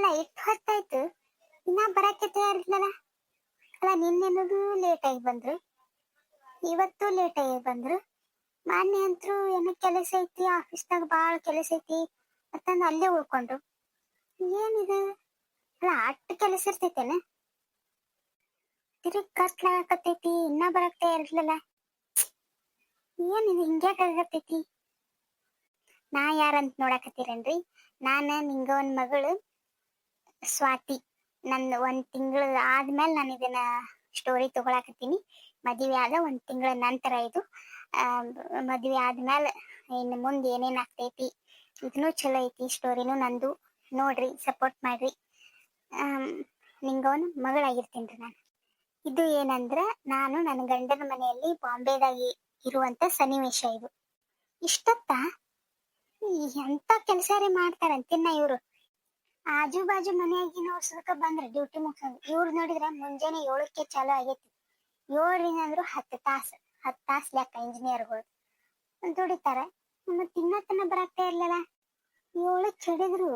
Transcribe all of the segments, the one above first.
ಅಲ್ಲ, ಎಷ್ಟು ಹೊತ್ತಾಯ್ತು ಇನ್ನ ಬರಕ್ಕೆ ತಯಾರಿಲ್ಲಲ್ಲ ಅಲ್ಲ ನಿನ್ನೆನೂ ಲೇಟ್ ಆಗಿ ಬಂದ್ರು. ಇವತ್ತು ಲೇಟ್ ಆಗಿ ಬಂದ್ರು. ಮಾನ್ಯ ಅಂತೂ ಏನೋ ಕೆಲಸ ಐತಿ ಆಫೀಸ್ನಾಗ ಭಾಳ ಕೆಲಸ ಐತಿ ಮತ್ತಂದು ಅಲ್ಲೇ ಉಳ್ಕೊಂಡ್ರು. ಏನಿದೆ? ಅಲ್ಲ ಅಟ್ಟು ಕೆಲಸ ಇರ್ತೈತೇನ? ತಿರುಗ್ ಕತ್ಲಾಗತ್ತೈತಿ ಇನ್ನ ಬರಕ್ ತಯಾರಿರ್ಲಿಲ್ಲ ಏನಿದೆ, ಹಿಂಗ್ಯಾಕ್ ಆಗತ್ತೈತಿ ನಾ ಯಾರಂತ ನೋಡಾಕತ್ತೀರೇನ್ರಿ? ನಾನ ನಿಂಗ ಒಂದ್ ಮಗಳು. ಸ್ವಾತಿ ನನ್ನ ಒಂದ್ ತಿಂಗಳ ಆದ್ಮೇಲೆ ನಾನು ಇದನ್ನ ಸ್ಟೋರಿ ತಗೊಳಕತ್ತೀನಿ. ಮದುವೆ ಆದ ಒಂದ್ ತಿಂಗಳ ನಂತರ ಇದು. ಮದುವೆ ಆದ್ಮೇಲೆ ಇನ್ನು ಮುಂದೆ ಏನೇನ್ ಆಗ್ತೈತಿ ಇದನ್ನು ಚಲೋ ಐತಿ ಸ್ಟೋರಿನು ನಂದು. ನೋಡ್ರಿ ಸಪೋರ್ಟ್ ಮಾಡ್ರಿ. ಆಮ್, ಮಗಳಾಗಿರ್ತೀನಿ ಮಗಳಾಗಿರ್ತೀನಿ ನಾನು. ಇದು ಏನಂದ್ರ ನಾನು ನನ್ನ ಗಂಡನ ಮನೆಯಲ್ಲಿ ಬಾಂಬೆದಾಗಿ ಇರುವಂತ ಸನ್ನಿವೇಶ ಇದು. ಇಷ್ಟತ್ತ? ಎಂತ ಕೆಲಸ ರೀ ಮಾಡ್ತಾರಂತಿನ್ನ ಇವ್ರು? ಆಜು ಬಾಜು ಮನೆಯಾಗಿ ನೋಡ್ಸೋದಕ್ಕ ಬಂದ್ರ ಡ್ಯೂಟಿ ಮುಗಿಸೋದು ಇವ್ರು ನೋಡಿದ್ರ ಮುಂಜಾನೆ ಏಳಕ್ಕೆ ಚಾಲು ಆಗೈತಿ. ಏಳರಿಂದ ಅಂದ್ರು ಹತ್ತು ತಾಸು ಹತ್ತು ತಾಸು ಲೆಕ್ಕ ಇಂಜಿನಿಯರ್ಗಳು ದುಡಿತಾರ ಮತ್ತೆ ತಿನ್ನತನ ಬರಾಕ್ತಾ ಇರ್ಲಿಲ್ಲ. ಏಳಕ್ಕೆ ಹಿಡಿದ್ರು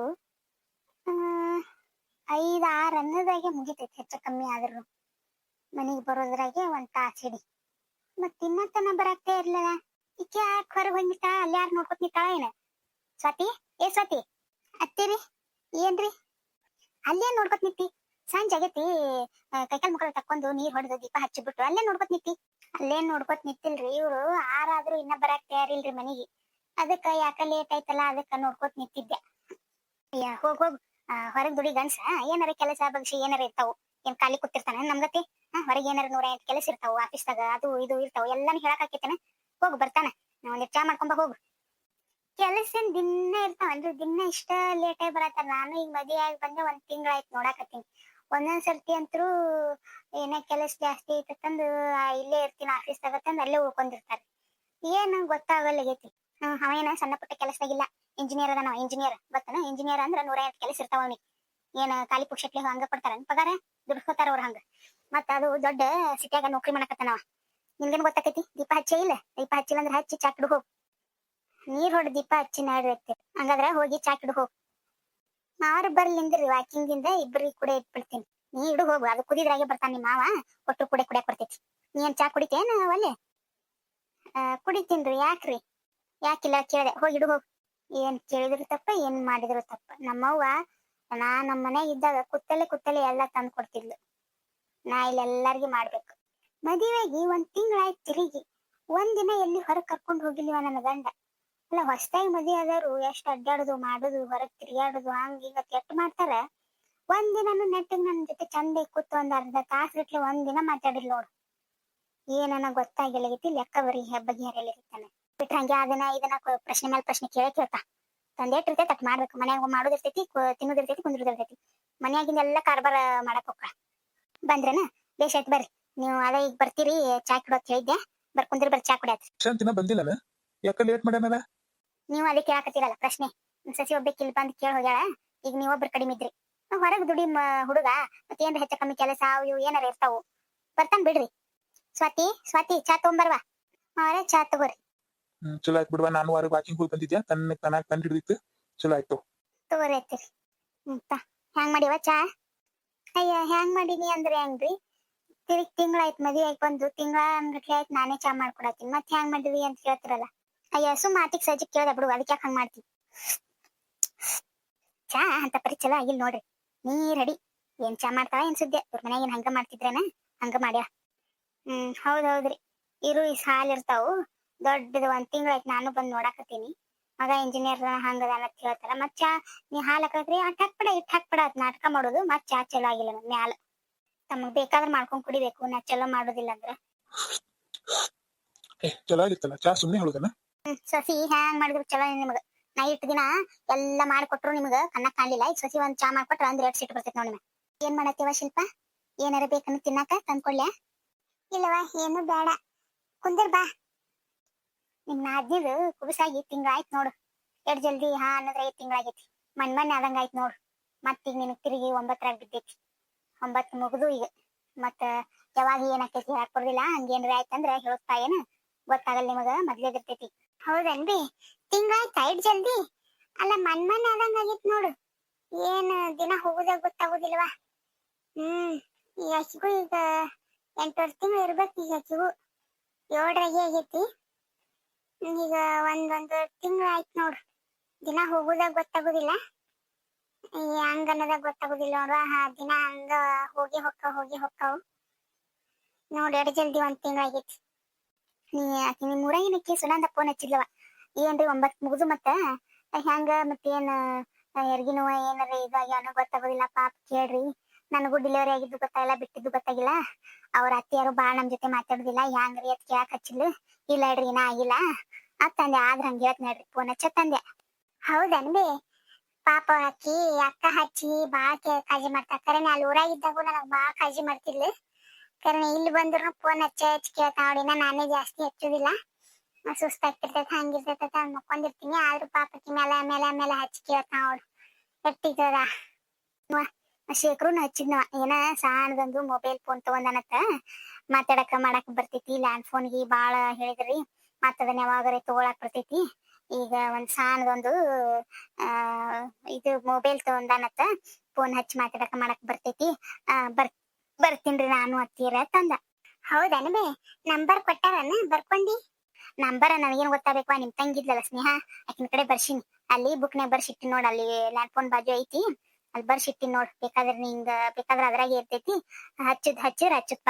ಆ ಆರು ಅನ್ನದಾಗೆ ಮುಗಿತೈತಿ ಹೆಚ್ಚು ಕಮ್ಮಿ ಆದ್ರು. ಮನೆಗೆ ಬರೋದ್ರಾಗೆ ಒಂದ್ ತಾಸು ಹಿಡಿ. ಮತ್ ತಿನ್ನತನ ಬರಾಕ್ತಾ ಇರ್ಲಿಲ್ಲ. ಈಕೆ ಯಾಕೆ ಹೊರಗೆ ಹೋಗಿತ್ತ ಅಲ್ಲಿ ಯಾರು ನೋಡ್ಕೊತ ನಿಂತಾಳ ಏನ? ಸ್ವಾತಿ? ಏ ಸ್ವಾತಿ? ಅತ್ತೀರಿ? ಏನ್ರಿ? ಅಲ್ಲೇ ನೋಡ್ಕೊತ್ ನಿಂತಿ. ಸಂಜೆ ಆಗೈತಿ. ಕೈಕಾಲ್ ಮುಖ ತಕ್ಕೊಂಡು ನೀರ್ ಹೊಡೆದು ದೀಪ ಹಚ್ಚಿಬಿಟ್ರು ಅಲ್ಲೇ ನೋಡ್ಕೊತ ನಿಂತಿ. ಅಲ್ಲೇ ನೋಡ್ಕೊತ್ ನಿಂತಿಲ್ರಿ ಇವ್ರು. ಆರಾದ್ರೂ ಇನ್ನ ಬರಾಕ್ ತಯಾರಿಲ್ರಿ ಮನೆಗೆ. ಅದಕ್ಕ ಯಾಕ ಲೇಟ್ ಆಯ್ತಲ್ಲ ಅದಕ್ಕ ನೋಡ್ಕೊತ ನಿಂತಿದ್ದೆ. ಅಯ್ಯ, ಹೋಗ್ ಹೋಗ್. ಹೊರಗ್ ದುಡಿ ಗನ್ಸ ಏನಾರ ಕೆಲಸ ಬಗ್ಸಿ ಏನಾರ ಇರ್ತಾವು. ಏನ್ ಖಾಲಿ ಕೂತಿರ್ತಾನ ನಮ್ಗತಿ ಹೊರಗೆ ಏನಾರ ನೂರ ಕೆಲಸ ಇರ್ತಾವು. ಆಫೀಸ್ದಾಗ ಅದು ಇದು ಇರ್ತಾವು. ಎಲ್ಲಾನು ಹೇಳಕ್ ಹಾಕೈತೇನ? ಹೋಗ್ ಬರ್ತಾನ. ಒಂದ್ ಚಾ ಮಾಡ್ಕೊಂಬ ಹೋಗು. ಕೆಲಸ ದಿನ ಇರ್ತಾವನ್ರಿ ದಿನ ಇಷ್ಟ ಲೇಟ್ ಆಗಿ ಬರತ್ತಾರ. ನಾನು ಈಗ ಮದ್ವೆ ಆಗಿ ಬಂದೆ, ಒಂದ್ ತಿಂಗಳಾಯ್ತು ನೋಡಾಕತ್ತೀನಿ. ಒಂದೊಂದ್ ಸರ್ತಿ ಅಂತರೂ ಏನ ಕೆಲಸ ಜಾಸ್ತಿ ಐತಂದು ಇಲ್ಲೇ ಇರ್ತೀನಿ ಆಫೀಸ್ ತಗತ್ತಂದ್ ಅಲ್ಲೇ ಉಳ್ಕೊಂಡಿರ್ತಾರೆ. ಏನ್ ಗೊತ್ತಾಗಲ್ಲಾಗೈತಿ ಹ್ಮ್, ಅವ ಏನ ಸಣ್ಣ ಪುಟ್ಟ ಕೆಲಸದಾಗಿಲ್ಲ ಇಂಜಿನಿಯರ್ ಅದ ನಾವು ಇಂಜಿನಿಯರ್ ಗೊತ್ತನ? ಇಂಜಿನಿಯರ್ ಅಂದ್ರ ನೂರ ಐವತ್ತು ಕೆಲಸ ಇರ್ತಾವ ಅವ್ನಿಗೆ. ಏನ ಖಾಲಿ ಪುಕ್ಷಟ್ಲಿ ಹಂಗ ಕೊಡ್ತಾರ. ಪಗಾರ ದುಡ್ಕೋತಾರ ಅವ್ರ ಹಂಗ. ಮತ್ತ ಅದು ದೊಡ್ಡ ಸಿಟಿಯಾಗ ನೌಕರಿ ಮಾಡಕತ್ತಾನವ ನಿನ್ಗೇನ್ ಗೊತ್ತಾಕೈತಿ? ದೀಪ ಹಚ್ಚೇ ಇಲ್ಲ. ದೀಪ ಹಚ್ಚಿಲ್ಲ ಅಂದ್ರೆ ಹಚ್ಚಿ ಚಾಕ್ ಹೋಗ್ ನೀರ್ ಹೊಡ್ ದೀಪ ಹಚ್ಚಿ ನಾಡಿರ್ತೀರಿ ಹಂಗಾದ್ರ ಹೋಗಿ ಚಾಕಿಡು ಹೋಗ್ ಮಾರು ಬರ್ಲಿಂದ್ರಿ ವಾಕಿಂಗ್ ಇಂದ ಇಬ್ರಿಗೆ ಕೂಡ ಇಟ್ಬಿಡ್ತೀನಿ. ನೀ ಇಡು ಹೋಗು ಅದು ಕುದಿದ್ರಾಗೆ ಬರ್ತಾನ ನಿಮ್ಮ ಮಾವ ಒಟ್ಟು ಕುಡೆ ಕುಡಿಯಕ್ ಬರ್ತೈತಿ ನೀ ಏನ್ ಚಾ ಕುಡಿತೇನ ಒಲ್ಲೆ ಆ, ಕುಡಿತೀನ್ರಿ ಯಾಕ್ರಿ? ಯಾಕಿಲ್ಲ ಕೇಳ್ದೆ ಹೋಗಿಡು ಹೋಗ್. ಏನ್ ಕೇಳಿದ್ರು ತಪ್ಪ ಏನ್ ಮಾಡಿದ್ರು ತಪ್ಪ. ನಮ್ಮವ್ವ ನಾ ನಮ್ಮ ಮನೆಯಾಗ ಇದ್ದಾಗ ಕುತ್ತಲೆ ಕುತ್ತಲೆ ಎಲ್ಲಾ ತಂದ್ ಕೊಡ್ತಿದ್ಲು. ನಾ ಇಲ್ಲಿ ಎಲ್ಲಾರ್ಗಿ ಮಾಡ್ಬೇಕು. ಮದುವೆಗೆ ಒಂದ್ ತಿಂಗಳಾಯ್ತು ತಿರುಗಿ. ಒಂದಿನ ಎಲ್ಲಿ ಹೊರಗ್ ಕರ್ಕೊಂಡು ಹೋಗಿಲ್ವ ನನ್ನ ಗಂಡ? ಅಲ್ಲ ಹೊಸದಾಗಿ ಮದ್ವೆ ಆದವ್ರು ಎಷ್ಟ್ ಅಡ್ಡಾಡುದು ಮಾಡುದು, ಹೊರಗ್ ತಿರ್ಗಾಡುದು ಹಂಗ ಹಿಂಗ ಕೆಟ್ಟ ಮಾಡ್ತಾರ? ಒಂದಿನನು ನೆಟ್ಟಿಗ್ ನನ್ ಜೊತೆ ಚಂದ ಕೂತು ಒಂದ್ ಅರ್ಧ ತಾಸ್ ಗಟ್ಲೆ ಒಂದಿನ ಮಾತಾಡಿಲ್ಲ ನೋಡು. ಏನನ ಗೊತ್ತಾಗಿಲ್ಲಗೈತಿ ಲೆಕ್ಕ ಬರೀ ಹೆಬ್ಬಗಿ ಹರಿಯಲಿರ್ತಾನೆ ಬಿಟ್ರ ಹಂಗೆ ಅದನ್ನ ಇದನ್ನ ಪ್ರಶ್ನೆ ಮೇಲೆ ಪ್ರಶ್ನೆ ಕೇಳೇ ಕೇಳ್ತಾ. ತಂದೇಟ್ ಇರ್ತೈತಿ ಅಟ್ ಮಾಡ್ಬೇಕು, ಮನ್ಯಾಗ ಮಾಡೋದಿರ್ತೈತಿ ತಿನ್ನೋದಿರ್ತೈತಿ ಕುಂದ್ರದಿರ್ತೈತಿ ಮನ್ಯಾಗಿಂದ ಎಲ್ಲ ಕಾರ್ಬಾರ ಮಾಡಕ್ ಹೋಗ್ರ ಬಂದ್ರೇನ? ಬೇಷ್ ಆಯ್ತು ಬರ್ರಿ, ನೀವು ಅದ ಈಗ ಬರ್ತೀರಿ, ಚಾ ಕುಡೋತ್ ಹೇಳಿದ್ದೆ ಬರ್ ಬರ್ರಿ, ಚಾ ಕುಡಿಯತ್ ಬಂದಿಲ್ಲ ಯಾಕ ಲೇಟ್ ಮಾಡ್ಯಾನಲ್ಲ ನೀವು ಅದಕ್ಕೆ ಕೇಳಾಕತ್ತೀರಲ್ಲ ಪ್ರಶ್ನೆ. ಸಸಿ ಒಬ್ಬಕ್ಕೆ ಇಲ್ಲಿ ಬಂದು ಕೇಳಿ ಹೋಗ್ಯಾಳ ಈಗ ನೀವೊಬ್ರು ಕಡಿಮೆ ಇದ್ರಿ. ಹೊರಗ್ ದುಡಿ ಹುಡುಗ ಮತ್ತೆ ಏನ್ ಹೆಚ್ಚ ಕಮ್ಮಿ ಕೆಲಸ ಅವು ಇವು ಏನಾರ ಇರ್ತಾವು. ಬರ್ತಾನ್ ಬಿಡ್ರಿ. ಸ್ವಾತಿ ಸ್ವಾತಿ ಚಾ ತಗೊಂಬರ್ವಾ? ಅವರೇ ಚಾ ತಗೋರಿ. ಚಲೋ ಆಯ್ತು ಬಿಡ್ವಾ. ನಾನು ವಾರ ವಾಕಿಂಗ್ ಹೋಗಿ ಬಂದಿದ್ಯಾ? ತನ್ನ ತನಾಗ್ ಕಂಡು ಹಿಡಿದಿತ್ತು. ಚಲೋ ಆಯ್ತು. ತಗೋರಿ ಹ್ಮ್ ಹ್ಯಾಂಗ್ ಮಾಡಿವ ಚಾ? ಅಯ್ಯ ಹ್ಯಾಂಗ್ ಮಾಡೀನಿ ಅಂದ್ರೆ ಹೆಂಗ್ರಿ? ತಿರುಗ್ ತಿಂಗಳಾಯ್ತು ಮದುವೆ ಆಗಿ ಬಂದು ತಿಂಗಳ ಅಂದ್ರೆ ಆಯ್ತು ನಾನೇ ಚಾ ಮಾಡ್ಕೊಡತ್ತೀನಿ ಮತ್ತೆ ಹ್ಯಾಂಗ್ ಮಾಡಿದ್ವಿ ಅಂತ ಕೇಳ್ತಿರಲ್ಲ. ಅಯ್ಯ ಸುಮ್ಮ ಆತಿಕ್ ಸಜ್ಜಿ ಕೇಳ್ದೆ ಬಿಡು ಅದಕ್ಕೆ ಯಾಕೆ ಹಂಗೆ ಮಾಡ್ತಿ? ಚಾ ಅಂತ ಪರಿ ಚಲೋ ಆಗಿಲ್ ನೋಡ್ರಿ. ನೀ ರೆಡಿ. ಏನ್ ಚಾ ಮಾಡ್ತಾವ ಏನ್ ಸುದ್ದಿ? ಇವ್ರ ಮನ್ಯಾಗ ಏನ್ ಹಂಗ ಮಾಡ್ತಿದ್ರೇನ? ಹಂಗ ಮಾಡ್ಯ? ಹ್ಮ್, ಹೌದ್ ಹೌದ್ರಿ. ಇರು, ಈ ಸಾಲ್ ಇರ್ತಾವು. ದೊಡ್ಡದು ಒಂದ್ ತಿಂಗಳಾಯ್ತು ನಾನು ಬಂದ್ ನೋಡಾಕತ್ತೀನಿ. ಮಗ ಇಂಜಿನಿಯರ್ ಹಂಗದ ಅಂತ ಹೇಳ್ತಾರ ಮತ್ ಚಾ ನೀ ಹಾಲ್ ಹಾಕದ್ರಿ? ಅಟ್ ಹಾಕ್ಬಿಡ ಇಟ್ ಹಾಕ್ಬಿಡ ಅದ್ ನಾಟಕ ಮಾಡೋದು. ಮತ್ ಚಾ ಚಲೋ ಆಗಿಲ್ಲ ಮ್ಯಾಲ. ತಮಗ್ ಬೇಕಾದ್ರೆ ಮಾಡ್ಕೊಂಡ್ ಕುಡಿಬೇಕು. ನಾ ಚಲೋ ಮಾಡೋದಿಲ್ಲ ಅಂದ್ರ. ಚಲೋ ಆಗಿತ್ತಲ್ಲ? ಚಾ ಸುಮ್ನೆ ಹೇಳುದನ? ಹ್ಮ್ ಸಸಿ ಹ್ಯಾಂಗ್ ಮಾಡಿದ್ರು ಚಲೋ ನಿಮಗ? ನಾ ದಿನ ಎಲ್ಲ ಮಾಡ್ಕೊಟ್ರು ನಿಮಗ? ಕಣ್ಣ ಕಾಣ್ಲಿಲ್ಲ? ಈಗ ಸಸಿ ಒಂದ್ ಚಾ ಮಾಡ್ಕೊಟ್ರ ಒಂದ್ ಎರಡ್ ಸೀಟ್ ಬರ್ತೈತಿ ನೋಡಿ ಏನ್ ಮಾಡತ್ತೀವ ಶಿಲ್ಪ? ಏನಾರ ಬೇಕನ್ನು ತಿನ್ನಾಕ ತಂದ್ಕೊಳ್ಳ ಇಲ್ಲವಾ ಏನು ಬೇಡ. ಕುಂದರ್ ಬಾ. ನಿಮ್ ನಾದ್ನಿದು ಕುಬಸಾಗಿ ತಿಂಗಳಾಯ್ತು ನೋಡು. ಎಡ್ ಜಲ್ದಿ ಹಾ ಅನ್ನೋದ್ರ ಐದ್ ತಿಂಗಳಾಗೈತಿ. ಮನ್ ಮನ್ ಆದಂಗ ಆಯ್ತು ನೋಡು. ಮತ್ತೀಗ ನಿನಗ್ ತಿರುಗಿ ಒಂಬತ್ತರಾಗ ಬಿದ್ದೈತಿ. ಒಂಬತ್ ಮುಗಿದು ಈಗ. ಮತ್ತ ಯಾವಾಗ ಏನಾಕೈತಿ ಹೇಳಕ್ ಬರೋದಿಲ್ಲ. ಹಂಗೇನ್ರ ಆಯ್ತಂದ್ರ ಹೇಳ್ತಾ ಏನ? ಗೊತ್ತಾಗಲ್ಲ ನಿಮಗ. ಮದ್ಲೇದಿರ್ತೈತಿ. ಹೌದನ್ರಿ? ತಿಂಗಳಾಯ್ತು ಐಟ್ ಜಲ್ದಿ? ಅಲ್ಲ ಮನ್ ಮನ್ ಆದಂಗ ಆಗಿತ್ ನೋಡು. ಏನ್ ದಿನ ಹೋಗುದಾಗ ಗೊತ್ತಾಗುದಿಲ್ವಾ? ಹ್ಮ್, ಈ ಈಗ ಎಂಟು ವರ್ಷ ತಿಂಗಳು ಇರ್ಬೇಕು ಈಗ ಏಳ್ ರಜೆ ಆಗೈತಿ. ಈಗ ಒಂದೊಂದು ತಿಂಗಳು ಆಯ್ತು ನೋಡು. ದಿನ ಹೋಗುದಾಗ ಗೊತ್ತಾಗುದಿಲ್ಲ. ಹಂಗ ಅನ್ನೋದಾಗ ಗೊತ್ತಾಗುದಿಲ್ಲ ನೋಡ್ರ ಹಾ ದಿನ ಹಂಗ ಹೋಗಿ ಹೊಕ್ಕ ಹೋಗಿ ಹೊಕ್ಕವು. ನೋಡಿ ಎಡ್ ಜಲ್ದಿ ಒಂದ್ ತಿಂಗಳಾಗೈತಿ ನೀ ಆಕಿ ನಿಮ್ ಊರಾಗಿನಕ್ಕೆ ಸುನಂದ ಫೋನ್ ಹಚ್ಚಿದ್ಲವ? ಏನ್ರಿ ಒಂಬತ್ ಮುಗಿದು ಮತ್ತ? ಹೆಂಗ ಮತ್ತೇನ್ ಹೆರ್ಗಿ ನೋವ ಏನಾರ ಇದಾಗ್ಯಾವನೋ ಗೊತ್ತಾಗೋದಿಲ್ಲ, ಪಾಪ ಕೇಳ್ರಿ. ನನಗೂ ಡಿಲಿವರಿ ಆಗಿದ್ದು ಗೊತ್ತಾಗಿಲ್ಲ ಬಿಟ್ಟಿದ್ದು ಗೊತ್ತಾಗಿಲ್ಲ. ಅವ್ರ ಅತ್ತಿಯಾರು ಬಾಳ ನಮ್ ಜೊತೆ ಮಾತಾಡುದಿಲ್ಲ, ಹ್ಯಾಂಗ್ರಿ ಅದ್ ಕೇಳಕ್ ಹಚ್ಚಿಲ್ಲ ಇಲ್ಲ ಹೇಳ್ರಿ ಏನ ಆಗಿಲ್ಲ. ಅತ್ತಂದೆ ಆದ್ರ ಹಂಗ ಹೇಳ್ತ ನೋಡ್ರಿ ಫೋನ್ ತಂದೆ. ಹೌದನ್ಬಿ ಪಾಪ ಅಕ್ಕಿ ಅಕ್ಕ ಹಚ್ಚಿ ಬಾಳ ಕಾಳಜಿ ಮಾಡ್ತಾ ಕರೆನೆ ಅಲ್ಲಿ ಊರಾಗಿದ್ದಾಗೂ ನನಗ್ ಬಾಳ ಕಾಳಜಿ ಮಾಡ್ತಿದ್ಲು. ಕರೆನೆ ಇಲ್ಲಿ ಬಂದ್ರು ಫೋನ್ ಹಚ್ಚ ಹಚ್ಚಿ ಕೇಳ್ತಾ ನೋಡಿನ ನಾನೇ ಜಾಸ್ತಿ ಹಚ್ಚುದಿಲ್ಲ. ಸುಸ್ತಾಗ್ತಿರ್ತೈತೆ ಹಂಗಿರ್ತೈತೆ ಮಕ್ಕೊಂಡಿರ್ತೀನಿ ಆದ್ರೂ ಪಾಪಕ್ಕೆ ಮೇಲೆ ಮೇಲೆ ಮೇಲೆ ಹಚ್ಚಿ ಕೇಳ್ತಾ ನೋಡು ಎಟ್ಟಿದ್ದದ ಶೇಖರುನ ಹಚ್ಚಿದ್ನ ಏನ ಸಣ್ಣದೊಂದು ಮೊಬೈಲ್ ಫೋನ್ ತಗೊಂಡನತ್ತ ಮಾತಾಡಕ ಮಾಡಕ್ ಬರ್ತೈತಿ ಲ್ಯಾಂಡ್ ಫೋನ್ಗೆ ಬಾಳ ಹೇಳಿದ್ರಿ. ಮತ್ತದನ್ನ ಯಾವಾಗ್ರೆ ತಗೊಳಕ್ ಬರ್ತೈತಿ. ಈಗ ಒಂದ್ ಸಣ್ಣದೊಂದು ಇದು ಮೊಬೈಲ್ ತಗೊಂಡನತ್ತ ಫೋನ್ ಹಚ್ಚಿ ಮಾತಾಡಕ ಮಾಡಕ್ ಬರ್ತೈತಿ. ಬರ್ ಬರ್ತೀನ್ರಿ ನಾನು ಅತ್ತೀರ ತಂದ. ಹೌದನ ಬೇ ನಂಬರ್ ಕೊಟ್ಟಾರನ? ಬರ್ಕೊಂಡಿ. ನಂಬರ್ ನನಗೇನ್ ಗೊತ್ತಾಗಬೇಕು ನಿಮ್ ತಂಗಿದ್ಲಲ್ಲ ಸ್ನೇಹ. ಆಕಿನ ಕಡೆ ಬರ್ಸಿನಿ. ಅಲ್ಲಿ ಬುಕ್ನಾಗ ಬರ್ಸಿಟ್ಟಿನಿ ನೋಡ್, ಅಲ್ಲಿ ಲ್ಯಾಂಡ್ ಫೋನ್ ಬಾಜು ಐತಿ. ಅಲ್ಲಿ ಬರ್ಸಿಟ್ಟಿನ ನೋಡ್, ಬೇಕಾದ್ರೆ ನಿಂಗ ಬೇಕಾದ್ರೆ ಅದ್ರಾಗ ಇರ್ತೈತಿ. ಹಚ್ಚದ್ ಹಚ್ಚಿರ ಹಚ್ಚಪ್ಪ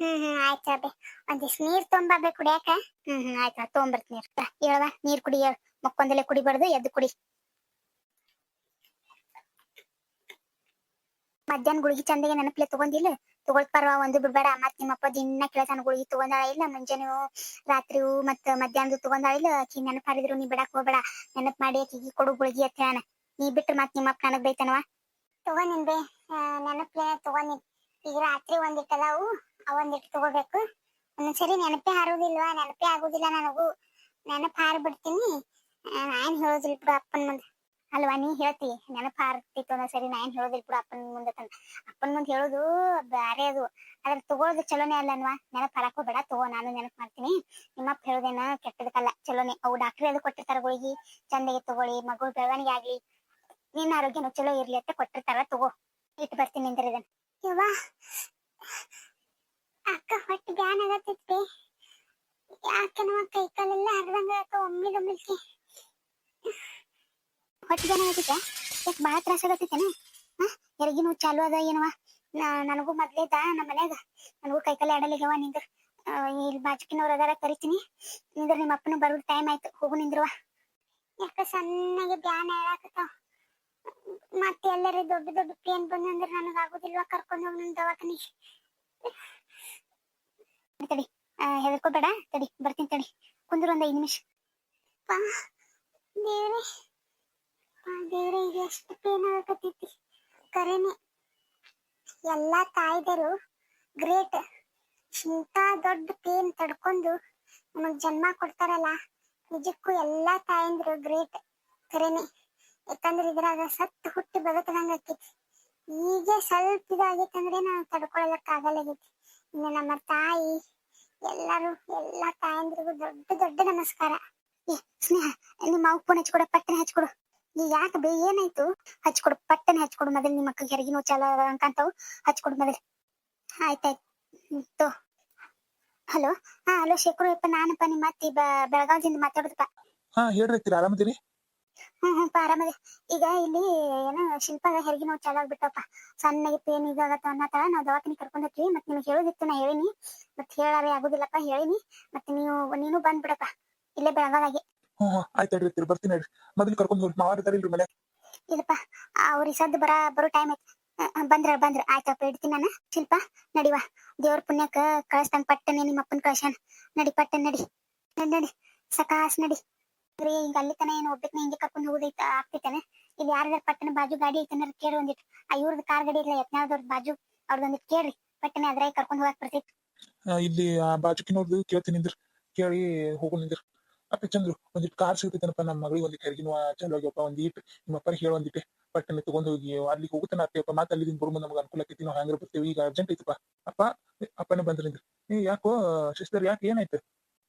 ಹ್ಮ್ ಹ್ಮ್, ಆಯ್ತು ಬೇ ಒಂದಿಷ್ಟು ನೀರ್ ತೊಂಬಬೇಕು ಕುಡಿಯಾಕ ಹ್ಮ್ ಹ್ಮ್, ಆಯ್ತಾ ತೊಂಬರ್ತೀನಿ ನೀರ್. ಹೇಳವ ನೀರ್ ಕುಡಿ ಹೇಳು ಮಕ್ಕೊಂದಲ್ಲೇ ಕುಡಿಬಾರ್ದು, ಎದ್ದು ಕುಡಿ. ಮಧ್ಯಾಹ್ನ ಗುಳಿಗೆ ಚಂದಗೆ ನೆನಪ್ಲೆ ತಗೊಂಡಿಲ್ಲ? ತಗೊಳ್ ಪರ್ವ ಒಂದು ಬಿಡ್ಬೇಡ. ಮತ್ ನಿಮ್ಮಪ್ಪ ದಿನ ಕೇಳ್ತಾನ, ಗುಳಿಗೆ ತಗೊಂಡಾಳ ಇಲ್ಲ? ಮುಂಜಾನೆ ರಾತ್ರಿವು ಮತ್ತ ಮಧ್ಯಾಹ್ನದು ತಗೊಂಡಾಳ ಇಲ್ಲ? ಆಕಿ ನೆನಪ್ ಹಾರಿದ್ರು ನೀ ಬಿಡಕ್ ಹೋಗ್ಬೇಡ. ನೆನಪ್ ಮಾಡಿ ಆಕಿಗೆ ಕೊಡು ಗುಳಿಗೆ ಅಂತ ಹೇಳ ನೀ ಬಿಟ್ರ ಮತ್ ನಿಮ್ಮಪ್ಪ ನನಗ್ ಬೈತಾನವ? ತಗೊಂಡಿನ್ ಬೇ. ನೆನಪ್ಲೆ ತಗೊಂಡಿನ್. ಈಗ ರಾತ್ರಿ ಒಂದಿಟ್ಟಲ್ಲ ಅವು ಅವೊಂದಿಟ್ಟು ತಗೋಬೇಕು. ಒಂದೊಂದ್ಸರಿ ನೆನಪೇ ಹಾರೋದಿಲ್ವಾ? ನೆನಪೇ ಆಗೋದಿಲ್ಲ ನನಗೂ. ನೆನಪ್ ಹಾರಿ ಬಿಡ್ತೀನಿ ನಾನ್ ಹೇಳೋದಿಲ್ಲ ಅಪ್ಪನ ಮುಂದೆ. ಅಲ್ವಾ ನೀ ಹೇಳ್ತಿ. ನೆನಪ್ ಹಾರ್ತಿತ್ತು ಒಂದೊಂದ್ಸರಿ ನಾ ಏನ್ ಹೇಳೋದಿಲ್ಲ ಬಿಡು ಅಪ್ಪನ ಮುಂದೆ ತಂದ. ಅಪ್ಪನ ಮುಂದೆ ಹೇಳೋದು ಬ್ಯಾರೆ ಅದು. ಅದ್ರ ತಗೊಳೋದು ಚಲೋನೇ ಅಲ್ಲನ್ವಾ? ನೆನಪ ಹಾರಕ್ ಬೇಡ ತಗೋ, ನಾನು ನೆನಪ್ ಮಾಡ್ತೀನಿ. ನಿಮ್ಮಪ್ಪ ಹೇಳೋದೇನ ಕೆಟ್ಟದಕ್ಕಲ್ಲ, ಚಲೋನೆ. ಅವು ಡಾಕ್ಟರ್ ಅದು ಕೊಟ್ಟಿರ್ತಾರ ಗುಳಿಗಿ, ಚಂದಗೆ ತಗೊಳ್ಳಿ ಮಗು ಬೆಳವಣಿಗೆ ಆಗ್ಲಿ. ನಿನ್ನ ಆರೋಗ್ಯನು ಚಲೋ ಇರ್ಲಿ ಅಂತ ಕೊಟ್ಟಿರ್ತಾರ ತಗೋ. ಇಟ್ಟು ಬರ್ತೀನಿ ಅಂದ್ರೆ ಯವ್ವ. ಅಕ್ಕ ಹೊಟ್ಟೆ ಬ್ಯಾನ್ ಆಗತ್ತೈತಿ ಯಾಕೆ ನಮ್ಮ ಕೈ ಕಾಲೆಲ್ಲ ಹರಿದಂಗ ಒಮ್ಮೆ ಒಮ್ಮಿಲ್ಕೆ ಹೊಟ್ಟೆ ಜನ ಆಗತ್ತೈತೆ ಯಾಕೆ ಭಾಳ ತ್ರಾಸ ಆಗತ್ತೈತೇನ ಹಾ? ಯಾರಿಗಿನೂ ಚಾಲು ಅದ ಏನವ? ನನಗೂ ಮೊದ್ಲೇದ ನಮ್ಮ ಮನ್ಯಾಗ. ನನಗೂ ಕೈಕಾಲಿ ಆಡಲಿ ಆಡಲಿಗವ ನಿಂದ್ರ. ಇಲ್ಲಿ ಬಾಜುಕಿನವ್ರ ಅದಾರ ಕರಿತೀನಿ. ನಿಂದ್ರ ನಿಮ್ಮ ಅಪ್ಪನ ಬರೋದು ಟೈಮ್ ಆಯ್ತು. ಹೋಗು ನಿಂದ್ರವ ಯಾಕ ಸಣ್ಣಗೆ ಬ್ಯಾನ್ ಹೇಳಾಕತ್ತಾವ? ಮತ್ತೆ ಎಲ್ಲರ ದೊಡ್ಡ ದೊಡ್ಡ ಪೇನ್ ಬಂದ್ರೆ ನನಗೆ ಆಗುದಿಲ್ವಾ? ಕರ್ಕೊಂಡು ಹೋಗಿ ನನ್ನ ದವಾಖಾನಿಗೆ ತಡಿ ಹೆದರ್ಕೋಬೇಡ. ತಡಿ, ಬರ್ತೀನಿ ತಡಿ. ಕುಂದ್ರ ಒಂದ್ ಐದು ನಿಮಿಷ. ದೇವ್ರೆ. ದೇವ್ರೆ ಈಗ ಎಷ್ಟು ಪೇನ್ ಆಗಕತ್ತೈತಿ ಕರೆನೆ ಎಲ್ಲಾ ತಾಯ್ದರು ಗ್ರೇಟ್ ಇಂಥ ದೊಡ್ಡ ಪೇನ್ ತಡ್ಕೊಂಡು ನಮಗ್ ಜನ್ಮ ಕೊಡ್ತಾರಲ್ಲ, ನಿಜಕ್ಕೂ ಎಲ್ಲಾ ತಾಯಂದ್ರು ಗ್ರೇಟ್ ಕರೆನೆ ಯಾಕಂದ್ರೆ ಇದ್ರಾಗ ಸತ್ತು ಹುಟ್ಟಿ ಬದುಕದಂಗ ಆಕೈತಿ. ಈಗ ಸ್ವಲ್ಪ ಇದಾಗೈತಂದ್ರೆ ನಾವು ತಡ್ಕೊಳಕ್ ಆಗಲಾಗೈತಿ ಇನ್ನು ನಮ್ಮ ತಾಯಿ, ಎಲ್ಲರೂ, ಎಲ್ಲಾ ತಾಯಂದ್ರಿಗೂ ದೊಡ್ಡ ದೊಡ್ಡ ನಮಸ್ಕಾರ. ಸ್ನೇಹ ನಿಮ್ಮ ಅವ್ ಫೋನ್ ಹಚ್ಕೊಡ ಪಟ್ಟನೆ ಹಚ್ಕೊಡು. ಈ ಯಾಕೆ ಬೇ ಏನಾಯ್ತು? ಹಚ್ಕೊಡು ಪಟ್ಟನೆ ಹಚ್ಕೊಡು ಮೊದಲು ನಿಮ್ಮ ಅಕ್ಕ ಹೆರಿಗಿನೂ ಚಾಲ ಅಂಕಂತಾವು ಹಚ್ಕೊಡು ಮೊದಲು. ಆಯ್ತಾಯ್ತು ಹಲೋ? ಹಾ ಹಲೋ ಶೇಖರು ಯಪ್ಪ ನಾನಪ್ಪ ನಿಮ್ಮ ಅತ್ತಿ ಬೆಳಗಾವಿದಿಂದ ಮಾತಾಡೋದಪ್ಪ. ಹಾ ಹೇಳ್ರಿ ಆರಾಮದಿರಿ? ಹ್ಮ್ ಹ್ಮ್ ಆರಾಮದೆ. ಈಗ ಇಲ್ಲಿ ಏನ ಶಿಲ್ಪಾಗ ಹೆರಿಗೆ ನೋವು ಚಾಲು ಆಗ್ಬಿಟ್ಟಪ್ಪ ಸಣ್ಣಗೆ ಪೇನ್ ಇದಾಗತ್ತ ತರ ನಾವ್ ದವಾಖಾನಿ ಕರ್ಕೊಂಡ್ ಹೋಗ್ತೀವಿ ಮತ್ ನಿಮ್ಗೆ ಹೇಳೋದಿತ್ತು ನಾ ಹೇಳಿನಿ. ಮತ್ ಹೇಳಾರೆ ಆಗುದಿಲ್ಲಪ್ಪ ಹೇಳಿನಿ. ಮತ್ತೆ ನೀವು ನೀನು ಬಂದ್ಬಿಡಪ್ಪ ಇಲ್ಲೇ ಬೆಳಗಾವಾಗೆ ಹ್ಮ್ ಆಯ್ತು ಹೇಳ್ರಿ ಬರ್ತೀನಿ ಹೇಳ್ರಿ ಮೊದಲು ಕರ್ಕೊಂಡ್ ಹೋಗಿ ಮಾವಾರ ಇಲ್ರಿ ಮನೆ. ಇಲ್ಲಪ್ಪ ಅವ್ರಿಗೆ ಸದ್ದು ಬರ ಬರೋ ಟೈಮ್ ಅಹ್, ಬಂದ್ರ ಬಂದ್ರ. ಆಯ್ತಪ್ಪ ಇಡ್ತೀನಿ ನಾನು. ಶಿಲ್ಪ ನಡಿವ ದೇವ್ರ ಪುಣ್ಯಕ್ಕ ಕಳಿಸ್ತಂಗ ಪಟ್ಟನೆ ನಿಮ್ಮ ಅಪ್ಪನ ಕಳ್ಸ್ಯಾನ. ನಡಿ ಪಟ್ಟನ್ ನಡಿ. ನಡಿ ನಡಿ. ಸಕಾಸ್ ನಡಿ. ರೀ ಹಿಂಗ ಅಲ್ಲಿ ತನ ಏನು ಒಬ್ಬಕ್ಕೆ ಹಿಂಗೆ ಕರ್ಕೊಂಡು ಹೋಗೋದೈತ ಆಗ್ತೈತಾನೆ. ಇಲ್ಲಿ ಯಾರ್ದಾರ ಪಟ್ಟಣ ಬಾಜು ಗಾಡಿ ಐತನ ಕೇಳಿ ಒಂದಿಟ್ಟು ಆ ಇವ್ರದ್ದು ಕಾರ್ ಗಾಡಿ ಇಲ್ಲ ಯತ್ನಾಳ್ದವ್ರ ಬಾಜು ಅವ್ರದೊಂದಿಟ್ಟು ಕೇಳ್ರಿ. ಪಟ್ಟನೆ ಅದ್ರಾಗ ಕರ್ಕೊಂಡು ಹೋಗಕ್ ಬರ್ತೈತಿ ಇಲ್ಲಿ ಆ ಬಾಜುಕಿನವ್ರದ್ದು ಕೇಳ್ತೀನಿ ಕೇಳಿ ಹೋಗು ಅಪ್ಪ ಚಂದ್ರು ಒಂದಿಟ್ ಕಾರ್ ಸಿಗ್ತೈತೇನಪ್ಪ ನಮ್ಮ ಮಗಳಿಗೆ ಒಂದಿಟ್ಟು ಹೆರಿಗಿನ ಚಲೋ ಆಗ್ಯಪ್ಪ ಒಂದಿಟ್ಟು ನಿಮ್ಮ ಅಪ್ಪ ಹೇಳ ಒಂದಿಟ್ಟು ಪಟ್ಟನೆ ತಗೊಂಡ್ ಹೋಗಿ ಅಲ್ಲಿ ಹೋಗುತ್ತಾನ ಅತ್ತೆಯಪ್ಪ ಮತ್ತೆ ಅಲ್ಲಿ ಬರುವ ನಮ್ಗೆ ಅನುಕೂಲ ಆಕೈತಿ, ನಾವು ಹ್ಯಾಂಗ್ರ ಬರ್ತೀವಿ, ಈಗ ಅರ್ಜೆಂಟ್ ಐತಪ್ಪ, ಅಪ್ಪ, ಅಪ್ಪನೇ ಬಂದ್ರಿಂದ ಏ, ಯಾಕೋ ಶಿಸ್ತರ್ ಯಾಕೆ ಏನಾಯ್ತು?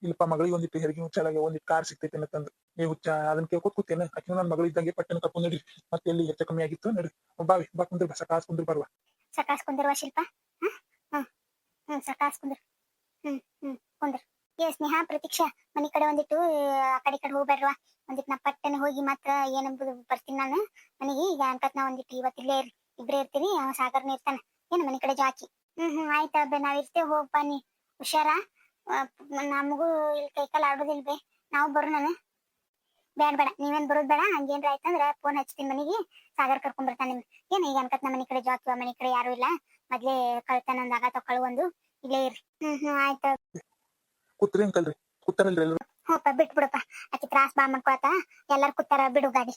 ಇಲ್ಲಪ್ಪ, ಮಗಳಿಗೆ ಒಂದಿಟ್ಟು ಹೆರಿಗೆ ಹುಚ್ಚಾಲಾಗ ಒಂದಿಟ್ಟು ಕಾರ್ ಸಿಗ್ತೈತೆ ಅಂತಂದು ಏ, ಹುಚ್ಚ ಅದನ್ನ ಕೇಳ್ಕೊತ ಕೂತೇನೆ, ಆಕಿನ ನನ್ನ ಮಗಳು ಇದ್ದಂಗೆ ಪಟ್ಟಣ ಕರ್ಕೊಂಡು ನಡ್ರಿ, ಮತ್ತೆ ಎಲ್ಲಿ ಹೆಚ್ಚು ಕಮ್ಮಿ ಆಗಿತ್ತು ನಡ್ರಿ ಬಾವಿ ಬಾ ಕುಂದ್ರ ಸಕಾಸ್ ಕುಂದ್ರ, ಬರುವ. ಸಕಾಸ್ ಶಿಲ್ಪ ಹ್ಮ್ ಹ್ಮ್, ಸಕಾಸ್ ಕುಂದ್ರ, ಹ್ಮ್ ಹ್ಮ್, ಕುಂದ್ರ, ಏ, ಸ್ನೇಹ, ಪ್ರತೀಕ್ಷಾ ಮನಿ ಕಡೆ ಒಂದಿಟ್ಟು, ಆ ಕಡೆ ಕಡೆ ಹೋಗ್ಬೇಡ್ರವ ಒಂದಿಟ್ಟು ನಾ ಪಟ್ಟನೆ ಹೋಗಿ ಮಾತ್ರ ಏನಂಬುದು ಬರ್ತೀನಿ ನಾನು. ಮನೆಗೆ ಈಗ ಅಂತ ನಾ ಒಂದಿಟ್ಟು ಇವತ್ತು ಇಲ್ಲೇ ಇರ್, ಇಬ್ರೇ ಇರ್ತೀನಿ, ಅವ ಸಾಗರ್ನ ಇರ್ತಾನ. ಏನು ಮನಿ ಕಡೆ ಜಾಕಿ? ಹ್ಮ್ ಹ್ಮ್, ಆಯ್ತಾ ಬೇ ನಾವ್ ಇರ್ತೇವೆ, ಹೋಗ್ ಬನ್ನಿ ಹುಷಾರ? ನಮಗೂ ಇಲ್ಲಿ ಕೈಕಾಲು ಆಡೋದಿಲ್ ಬೇ. ನಾವು ಬರು ನಾನು. ಬೇಡ ಬೇಡ ನೀವೇನ್ ಬರೋದ್ ಬೇಡ. ಹಂಗೇನ್ರ ಆಯ್ತಂದ್ರ ಫೋನ್ ಹಚ್ತೀನಿ ಮನಿಗೆ. ಸಾಗರ್ ಕರ್ಕೊಂಡ್ ಬರ್ತಾನೆ ಏನ್ ಈಗ ಅನ್ಕತ್ ನಮ್ಮ ಮನಿ ಕಡೆ ಜಾಕಿ ಮನಿ ಕಡೆ ಯಾರು ಇಲ್ಲ. ಮೊದ್ಲೇ ಕಳ್ತನ ಒಂದ್ ಆಗ ಒಂದು ಇಲ್ಲೇ ಇರ್ರಿ ಹ್ಮ್ ಹ್ಮ್, ಆಯ್ತು ಕೂತ್ರಿ ಅಂಕಲ್ರಿ ಕೂತಾರಲ್ರಿ ಎಲ್ಲರೂ ಹೋಪ ಬಿಟ್ ಬಿಡಪ್ಪ ಆಕಿ ತ್ರಾಸ್ ಬಾ ಮಾಡ್ಕೊಳತ ಎಲ್ಲಾರು ಕೂತಾರ ಬಿಡು ಗಾಡಿ.